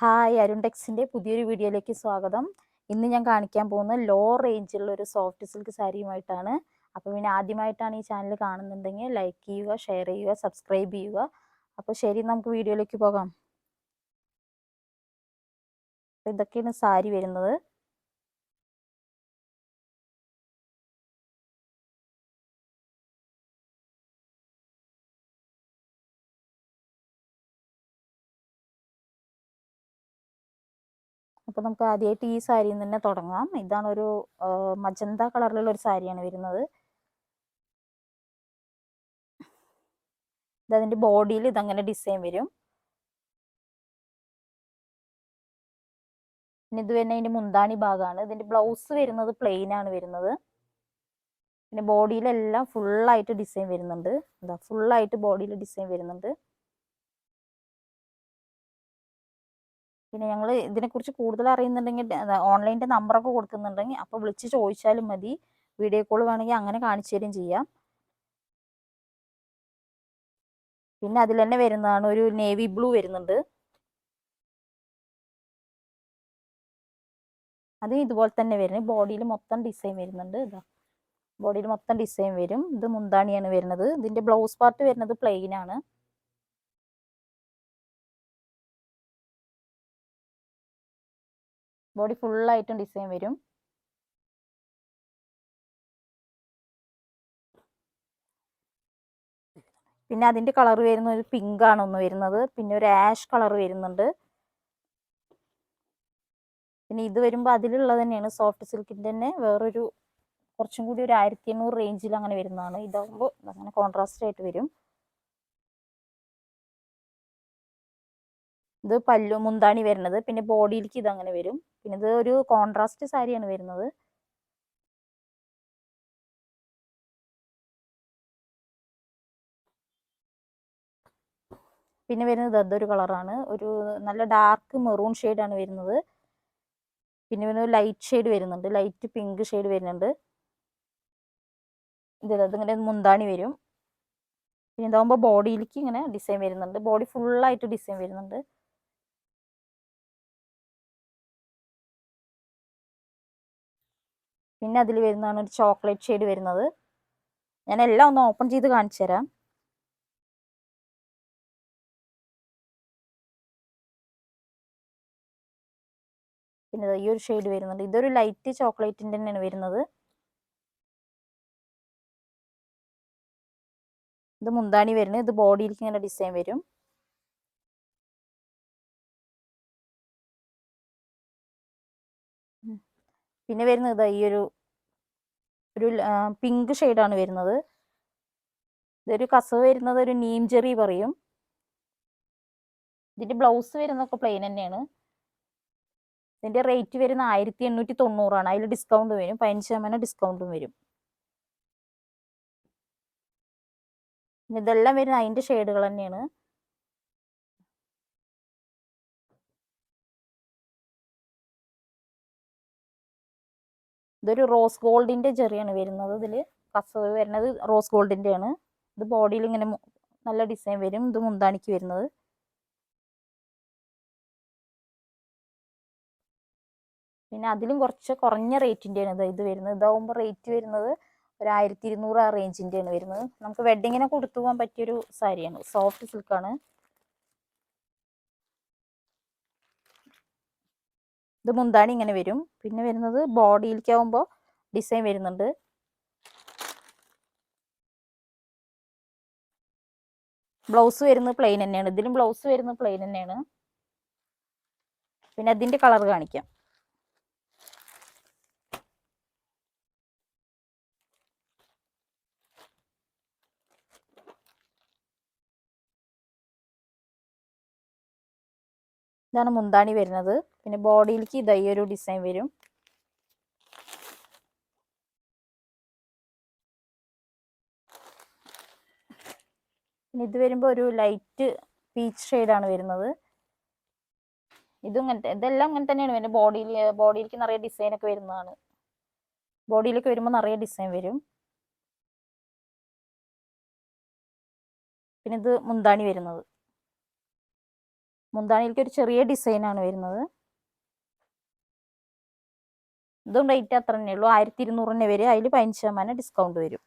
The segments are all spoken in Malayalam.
ഹായ് അരുൺ ടെക്സിന്റെ പുതിയൊരു വീഡിയോയിലേക്ക് സ്വാഗതം. ഇന്ന് ഞാൻ കാണിക്കാൻ പോകുന്ന ലോ റേഞ്ചിലുള്ള ഒരു സോഫ്റ്റ് സിൽക്ക് സാരിയുമായിട്ടാണ് അപ്പോൾ പിന്നെ ആദ്യമായിട്ടാണ് ഈ ചാനൽ കാണുന്നുണ്ടെങ്കിൽ ലൈക്ക് ചെയ്യുക ഷെയർ ചെയ്യുക സബ്സ്ക്രൈബ് ചെയ്യുക. അപ്പോൾ ശരി നമുക്ക് വീഡിയോയിലേക്ക് പോകാം. ഇതൊക്കെയാണ് സാരി വരുന്നത്. അപ്പോൾ നമുക്ക് ആദ്യമായിട്ട് ഈ സാരിയിൽ നിന്ന് തന്നെ തുടങ്ങാം. ഇതാണ് ഒരു മജന്ത കളറിലുള്ള ഒരു സാരിയാണ് വരുന്നത്. ഇതതിന്റെ ബോഡിയിൽ ഇതങ്ങനെ ഡിസൈൻ വരും. പിന്നെ ഇത് തന്നെ അതിന്റെ മുന്താണി ഭാഗമാണ്. ഇതിന്റെ ബ്ലൗസ് വരുന്നത് പ്ലെയിൻ ആണ് വരുന്നത്. പിന്നെ ബോഡിയിലെല്ലാം ഫുള്ളായിട്ട് ഡിസൈൻ വരുന്നുണ്ട്. എന്താ ഫുള്ളായിട്ട് ബോഡിയിൽ ഡിസൈൻ വരുന്നുണ്ട്. പിന്നെ ഞങ്ങൾ ഇതിനെക്കുറിച്ച് കൂടുതൽ അറിയുന്നുണ്ടെങ്കിൽ ഓൺലൈന്റെ നമ്പറൊക്കെ കൊടുക്കുന്നുണ്ടെങ്കിൽ അപ്പോൾ വിളിച്ച് ചോദിച്ചാലും മതി. വീഡിയോ കോൾ വേണമെങ്കിൽ അങ്ങനെ കാണിച്ചു തരും ചെയ്യാം. പിന്നെ അതിൽ തന്നെ വരുന്നതാണ് ഒരു നേവി ബ്ലൂ വരുന്നുണ്ട്. അതും ഇതുപോലെ തന്നെ വരുന്നത്. ബോഡിയിൽ മൊത്തം ഡിസൈൻ വരുന്നുണ്ട്. ഇതാ. ബോഡിയിൽ മൊത്തം ഡിസൈൻ വരും. ഇത് മുന്താണിയാണ് വരുന്നത്. ഇതിന്റെ ബ്ലൗസ് പാർട്ട് വരുന്നത് പ്ലെയിൻ ആണ് ബോഡി ഫുള്ളായിട്ടും ഡിസൈൻ വരും. പിന്നെ അതിന്റെ കളർ വരുന്ന ഒരു പിങ്ക് ആണ് ഒന്ന് വരുന്നത്. പിന്നെ ഒരു ആഷ് കളർ വരുന്നുണ്ട്. പിന്നെ ഇത് വരുമ്പോൾ അതിലുള്ളത് തന്നെയാണ്. സോഫ്റ്റ് സിൽക്കിന്റെ തന്നെ വേറൊരു കുറച്ചും കൂടി ഒരു ആയിരത്തി എണ്ണൂറ് റേഞ്ചിൽ അങ്ങനെ വരുന്നതാണ്. ഇതാകുമ്പോൾ അങ്ങനെ കോൺട്രാസ്റ്റ് ആയിട്ട് വരും. ഇത് പല്ലു മുന്താണി വരുന്നത്. പിന്നെ ബോഡിയിലേക്ക് ഇത് അങ്ങനെ വരും. പിന്നെ ഇത് ഒരു കോൺട്രാസ്റ്റ് സാരിയാണ് വരുന്നത്. പിന്നെ വരുന്നത് അതൊരു കളറാണ് ഒരു നല്ല ഡാർക്ക് മെറൂൺ ആണ് വരുന്നത്. പിന്നെ വരുന്നത് ലൈറ്റ് ഷെയ്ഡ് വരുന്നുണ്ട്. ലൈറ്റ് പിങ്ക് ഷെയ്ഡ് വരുന്നുണ്ട്. ഇത് അതിങ്ങനെ മുന്താണി വരും. പിന്നെ ഇതാകുമ്പോൾ ബോഡിയിലേക്ക് ഇങ്ങനെ ഡിസൈൻ വരുന്നുണ്ട്. ബോഡി ഫുള്ളായിട്ട് ഡിസൈൻ വരുന്നുണ്ട്. പിന്നെ അതിൽ വരുന്നതാണ് ഒരു ചോക്ലേറ്റ് ഷെയ്ഡ് വരുന്നത്. ഞാൻ എല്ലാം ഒന്ന് ഓപ്പൺ ചെയ്ത് കാണിച്ചു തരാം. പിന്നെ ഈ ഒരു ഷെയ്ഡ് വരുന്നുണ്ട്. ഇതൊരു ലൈറ്റ് ചോക്ലേറ്റിന്റെ തന്നെയാണ് വരുന്നത്. ഇത് മുന്താണി വരുന്നത്. ഇത് ബോഡിയിലേക്ക് ഇങ്ങനെ ഡിസൈൻ വരും. പിന്നെ വരുന്നത് ഈ ഒരു ഒരു പിങ്ക് ഷെയ്ഡാണ് വരുന്നത്. ഇതൊരു കസവ് വരുന്നത് ഒരു നീം ജെറി പറയും. ഇതിന്റെ ബ്ലൗസ് വരുന്നതൊക്കെ പ്ലെയിൻ തന്നെയാണ്. ഇതിന്റെ റേറ്റ് വരുന്ന ആയിരത്തി എണ്ണൂറ്റി തൊണ്ണൂറാണ് അതിൽ ഡിസ്കൗണ്ട് വരും. പതിനഞ്ച് ശതമാനം ഡിസ്കൗണ്ടും വരും. ഇതെല്ലാം വരുന്ന അതിന്റെ ഷെയ്ഡുകൾ തന്നെയാണ്. ഇതൊരു റോസ് ഗോൾഡിന്റെ ചെറിയാണ് വരുന്നത്. ഇതിൽ കസവ് വരുന്നത് റോസ് ഗോൾഡിന്റെ ആണ്. ഇത് ബോഡിയിൽ ഇങ്ങനെ നല്ല ഡിസൈൻ വരും. ഇത് മുന്താണിക്ക് വരുന്നത്. പിന്നെ അതിലും കുറച്ച് കുറഞ്ഞ റേറ്റിന്റെയാണ് ഇത് വരുന്നത്. ഇതാവുമ്പോൾ റേറ്റ് വരുന്നത് ഒരു ആയിരത്തി ഇരുന്നൂറ് ആ റേഞ്ചിന്റെയാണ് വരുന്നത്. നമുക്ക് വെഡിങ്ങിനെ കൊടുത്തു പോകാൻ പറ്റിയൊരു സാരിയാണ്. സോഫ്റ്റ് സിൽക്കാണ് ഇത് മുന്താണി ഇങ്ങനെ വരും. പിന്നെ വരുന്നത് ബോഡിയിലേക്ക് ആവുമ്പോൾ ഡിസൈൻ വരുന്നുണ്ട്. ബ്ലൗസ് വരുന്നത് പ്ലെയിൻ തന്നെയാണ്. ഇതിലും ബ്ലൗസ് വരുന്നത് പ്ലെയിൻ തന്നെയാണ്. പിന്നെ അതിന്റെ കളർ കാണിക്കാം. ഇതാണ് മുന്താണി വരുന്നത്. പിന്നെ ബോഡിയിലേക്ക് ഇതാ ഈ ഒരു ഡിസൈൻ വരും. പിന്നെ ഇത് വരുമ്പോൾ ഒരു ലൈറ്റ് പീച്ച് ഷെയ്ഡാണ് വരുന്നത്. ഇതും ഇങ്ങനത്തെ ഇതെല്ലാം ഇങ്ങനെ തന്നെയാണ് വരുന്നത്. ബോഡിയിൽ ബോഡിയിലേക്ക് നിറയെ ഡിസൈനൊക്കെ വരുന്നതാണ്. ബോഡിയിലേക്ക് വരുമ്പോൾ നിറയെ ഡിസൈൻ വരും. പിന്നെ ഇത് മുന്താണി വരുന്നത്. മുന്താണിയിലേക്ക് ഒരു ചെറിയ ഡിസൈനാണ് വരുന്നത്. ഇതും റേറ്റ് അത്ര തന്നെ ഉള്ളൂ. ആയിരത്തി ഇരുന്നൂറ് തന്നെ വരും. അതിൽ പതിനഞ്ച് ശതമാനം ഡിസ്കൗണ്ട് വരും.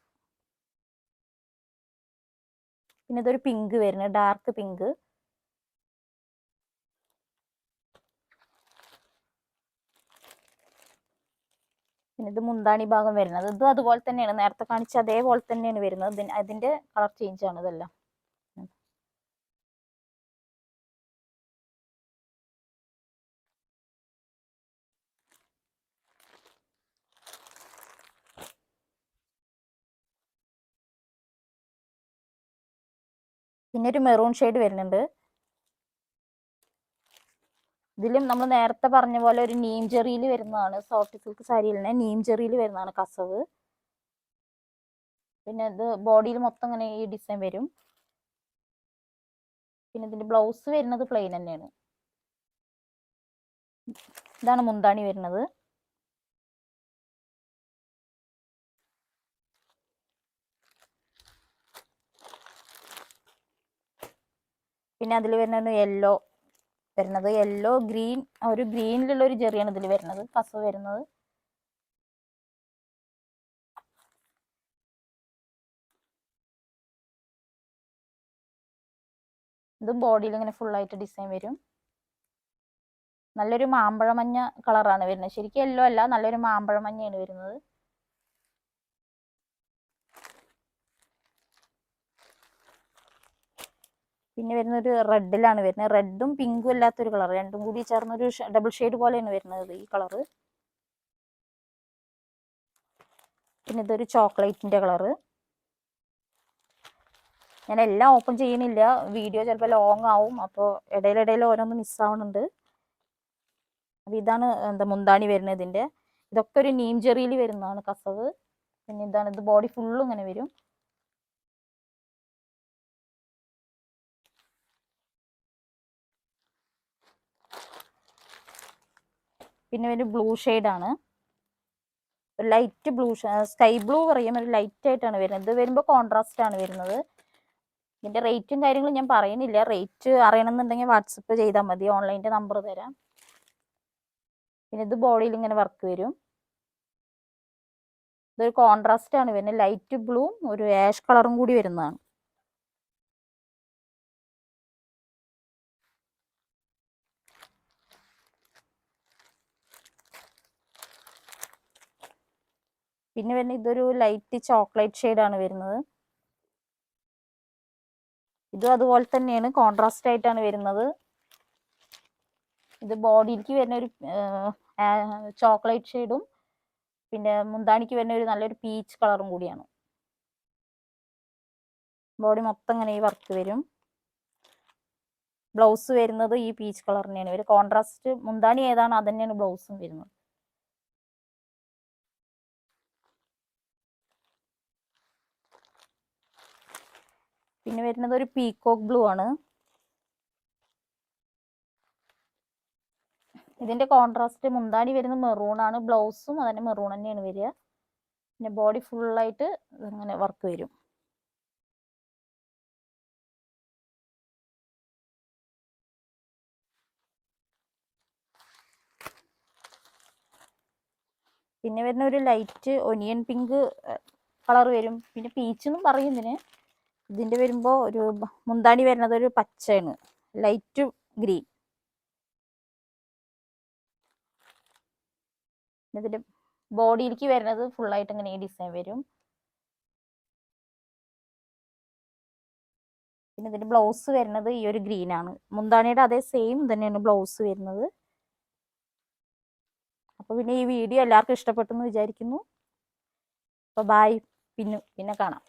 പിന്നെ ഇതൊരു പിങ്ക് വരുന്നത്. ഡാർക്ക് പിങ്ക് പിന്നെ ഇത് മുന്താണി ഭാഗം വരുന്നത്. ഇത് അതുപോലെ തന്നെയാണ്. നേരത്തെ കാണിച്ച അതേപോലെ തന്നെയാണ് വരുന്നത്. അതിന്റെ കളർ ചേഞ്ച് ആണ് ഇതെല്ലാം. പിന്നെ ഒരു മെറൂൺ ഷെയ്ഡ് വരുന്നുണ്ട്. ഇതിലും നമ്മൾ നേരത്തെ പറഞ്ഞ പോലെ ഒരു നീം ജെറിയിൽ വരുന്നതാണ്. സോഫ്റ്റ് സിൽക്ക് സാരിയിൽ തന്നെ നീം ജെറിയിൽ വരുന്നതാണ് കസവ്. പിന്നെ ഇത് ബോഡിയിൽ മൊത്തം ഇങ്ങനെ ഈ ഡിസൈൻ വരും. പിന്നെ ഇതിന്റെ ബ്ലൗസ് വരുന്നത് പ്ലെയിൻ തന്നെയാണ്. ഇതാണ് മുന്താണി വരുന്നത്. പിന്നെ അതിൽ വരുന്നത് യെല്ലോ വരുന്നത് യെല്ലോ ഗ്രീൻ ഒരു ഗ്രീനിലുള്ള ഒരു ജെറിയാണ് ഇതിൽ വരുന്നത്. കസവ് വരുന്നത്. ഇത് ബോഡിയിൽ ഇങ്ങനെ ഫുൾ ആയിട്ട് ഡിസൈൻ വരും. നല്ലൊരു മാമ്പഴമഞ്ഞ കളറാണ് വരുന്നത്. ശരിക്കും യെല്ലോ അല്ല നല്ലൊരു മാമ്പഴമഞ്ഞയാണ് വരുന്നത്. പിന്നെ വരുന്നൊരു റെഡിലാണ് വരുന്നത്. റെഡും പിങ്കും അല്ലാത്തൊരു കളർ രണ്ടും കൂടി ചേർന്നൊരു ഡബിൾ ഷെയ്ഡ് പോലെയാണ് വരുന്നത് ഈ കളറ് പിന്നെ ഇതൊരു ചോക്ലേറ്റിന്റെ കളറ് ഞാൻ എല്ലാം ഓപ്പൺ ചെയ്യുന്നില്ല. വീഡിയോ ചിലപ്പോൾ ലോങ് ആവും. അപ്പോൾ ഇടയിലിടയിൽ ഓരോന്ന് മിസ്സാവുന്നുണ്ട് അപ്പോൾ ഇതാണ് എന്താ മുന്താണി വരുന്നത് ഇതിന്റെ ഇതൊക്കെ ഒരു നീം ജെറിയിൽ വരുന്നതാണ് കസവ്. പിന്നെ ഇതാണ് ഇത് ബോഡി ഫുള്ളും ഇങ്ങനെ വരും. പിന്നെ ഒരു ബ്ലൂ ആണ് ഒരു ലൈറ്റ് ബ്ലൂ സ്കൈ ബ്ലൂ പറയും. ഒരു ലൈറ്റ് ആയിട്ടാണ് വരുന്നത്. ഇത് വരുമ്പോൾ കോൺട്രാസ്റ്റ് ആണ് വരുന്നത്. ഇതിന്റെ റേറ്റും കാര്യങ്ങളും ഞാൻ പറയുന്നില്ല. റേറ്റ് അറിയണമെന്നുണ്ടെങ്കിൽ വാട്സപ്പ് ചെയ്താൽ മതി. ഓൺലൈന്റെ നമ്പർ തരാം. പിന്നെ ഇത് ബോഡിയിൽ ഇങ്ങനെ വർക്ക് വരും. ഇതൊരു കോൺട്രാസ്റ്റ് ആണ് വരുന്നത്. ലൈറ്റ് ബ്ലൂ ഒരു ആഷ് കളറും കൂടി വരുന്നതാണ്. പിന്നെ വരുന്ന ഇതൊരു ലൈറ്റ് ചോക്ലേറ്റ് ആണ് വരുന്നത്. ഇതും അതുപോലെ തന്നെയാണ് കോൺട്രാസ്റ്റ് ആയിട്ടാണ് വരുന്നത്. ഇത് ബോഡിയിലേക്ക് വരുന്ന ഒരു ചോക്ലേറ്റ് ഷെയ്ഡും പിന്നെ മുന്താണിക്ക് വരുന്ന ഒരു നല്ലൊരു പീച്ച് കളറും കൂടിയാണ്. ബോഡി മൊത്തം ഇങ്ങനെ ഈ വർക്ക് വരും. ബ്ലൗസ് വരുന്നത് ഈ പീച്ച് കളറിനെയാണ് ഒരു കോൺട്രാസ്റ്റ് മുന്താണി ഏതാണ് അത് തന്നെയാണ് ബ്ലൗസും വരുന്നത്. പിന്നെ വരുന്നത് ഒരു പീകോക്ക് ബ്ലൂ ആണ്. ഇതിന്റെ കോൺട്രാസ്റ്റ് മുന്താണി വരുന്നത് മെറൂൺ ആണ്. ബ്ലൗസും അതന്നെ മെറൂൺ തന്നെയാണ് വരിക. പിന്നെ ബോഡി ഫുള്ളായിട്ട് അങ്ങനെ വർക്ക് വരും. പിന്നെ വരുന്ന ഒരു ലൈറ്റ് ഒനിയൻ പിങ്ക് കളർ വരും. പിന്നെ പീച്ച് എന്നും പറയും ഇതിന്. ഇതിന്റെ വരുമ്പോൾ ഒരു മുന്താണി വരുന്നത് ഒരു പച്ചയാണ്. Light green. ഇതിന്റെ ബോഡിയിലേക്ക് വരുന്നത് ഫുള്ളായിട്ട് ഇങ്ങനെ ഈ ഡിസൈൻ വരും. പിന്നെ ഇതിന്റെ ബ്ലൗസ് വരുന്നത് ഈ ഒരു ഗ്രീൻ ആണ് മുന്താണിയുടെ അതേ സെയിം തന്നെയാണ് ബ്ലൗസ് വരുന്നത്. അപ്പോൾ പിന്നെ ഈ വീഡിയോ എല്ലാവർക്കും ഇഷ്ടപ്പെട്ടെന്ന് വിചാരിക്കുന്നു. അപ്പോൾ ബായ് പിന്നെ പിന്നെ കാണാം.